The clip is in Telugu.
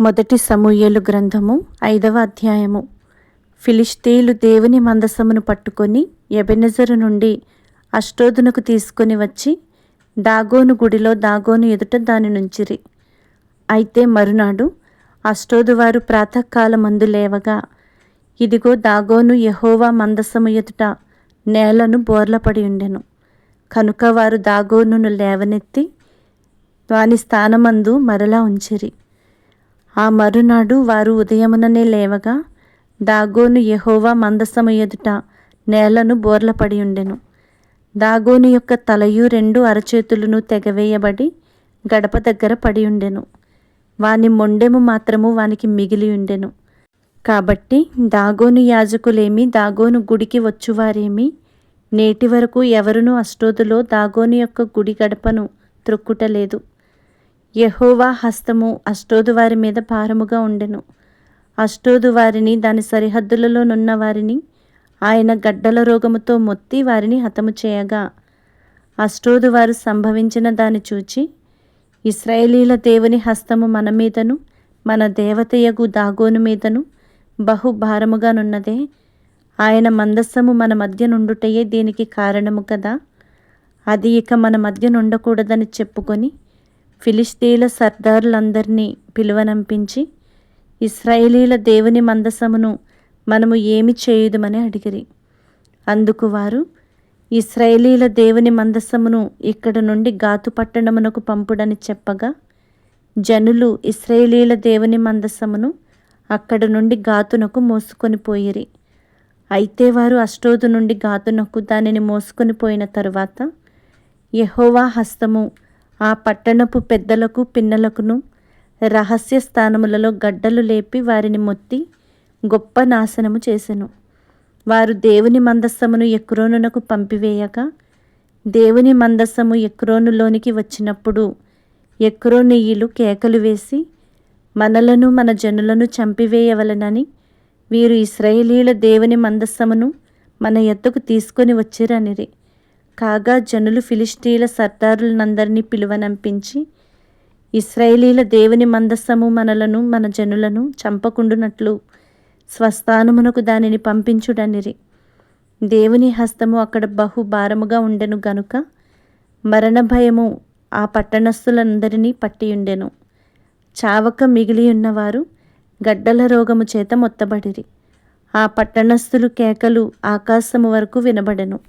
మొదటి సమూయేలు గ్రంథము ఐదవ అధ్యాయము. ఫిలిస్తీయులు దేవుని మందసమును పట్టుకొని ఎబెనెజరు నుండి అష్టోదునకు తీసుకొని వచ్చి దాగోను గుడిలో దాగోను ఎదుట దాని నుంచిరి. అయితే మరునాడు అష్టోదు వారు ప్రాతకాలమందు లేవగా ఇదిగో దాగోను యహోవా మందసము ఎదుట నేలను బోర్లపడి ఉండెను. కనుక వారు దాగోనును లేవనెత్తి వాని స్థానమందు మరలా ఉంచిరి. ఆ మరునాడు వారు ఉదయముననే లేవగా దాగోను యహోవా మందసము ఎదుట నేలను బోర్లపడి ఉండెను. దాగోను యొక్క తలయు రెండు అరచేతులను తెగవేయబడి గడప దగ్గర పడి ఉండెను. వాని మొండెము మాత్రము వానికి మిగిలి ఉండెను. కాబట్టి దాగోను యాజకులేమి దాగోను గుడికి వచ్చువారేమి నేటి వరకు ఎవరునూ అష్టోదులో దాగోను యొక్క గుడి గడపను త్రొక్కుటలేదు యహోవా హస్తము అష్టోదు వారి మీద భారముగా ఉండెను. అష్టోదు వారిని దాని సరిహద్దులలోనున్న వారిని ఆయన గడ్డల రోగముతో మొత్తి వారిని హతము చేయగా. అష్టోదు వారు సంభవించిన దాన్ని చూచి ఇస్రాయేలీల దేవుని హస్తము మన మీదను మన దేవతయగు దాగోను మీదను బహుభారముగా నున్నదే. ఆయన మందస్సము మన మధ్య నుండుటయే దీనికి కారణము కదా. అది ఇక మన మధ్య నుండకూడదని చెప్పుకొని ఫిలిస్తీన్ల సర్దారులందరినీ పిలువనంపించి ఇస్రాయేలీల దేవుని మందసమును మనము ఏమి చేయుదుమని అడిగిరి. అందుకు వారు ఇస్రాయేలీల దేవుని మందసమును ఇక్కడ నుండి గాతు పట్టణమునకు పంపుడని చెప్పగా జనులు ఇస్రాయేలీల దేవుని మందసమును అక్కడ నుండి గాతునకు మోసుకొని పోయిరి. అయితే వారు అష్టోదు నుండి గాతునకు దానిని మోసుకొని పోయిన తరువాత యహోవా హస్తము ఆ పట్టణపు పెద్దలకు పిన్నలకును రహస్య స్థానములలో గడ్డలు లేపి వారిని మొత్తి గొప్ప నాశనము చేసెను. వారు దేవుని మందస్సమును ఎక్రోనునకు పంపివేయగా దేవుని మందస్సము ఎక్రోనులోనికి వచ్చినప్పుడు ఎక్రోనీయులు కేకలు వేసి మనలను మన జనులను చంపివేయవలనని వీరు ఇస్రాయేలీల దేవుని మందస్సమును మన ఎత్తుకు తీసుకొని వచ్చిరనిరి. కాగా జనులు ఫిలిస్టీల సర్దారులందరినీ పిలువనంపించి ఇస్రాయేలీల దేవుని మందస్సము మనలను మన జనులను చంపకుండునట్లు స్వస్థానమునకు దానిని పంపించుడనిరి. దేవుని హస్తము అక్కడ బహు భారముగా ఉండెను గనుక మరణ భయము ఆ పట్టణస్థులందరినీ పట్టియుండెను. చావక మిగిలి ఉన్నవారు గడ్డల రోగము చేత మొత్తబడిరి. ఆ పట్టణస్థులు కేకలు ఆకాశము వరకు వినబడెను.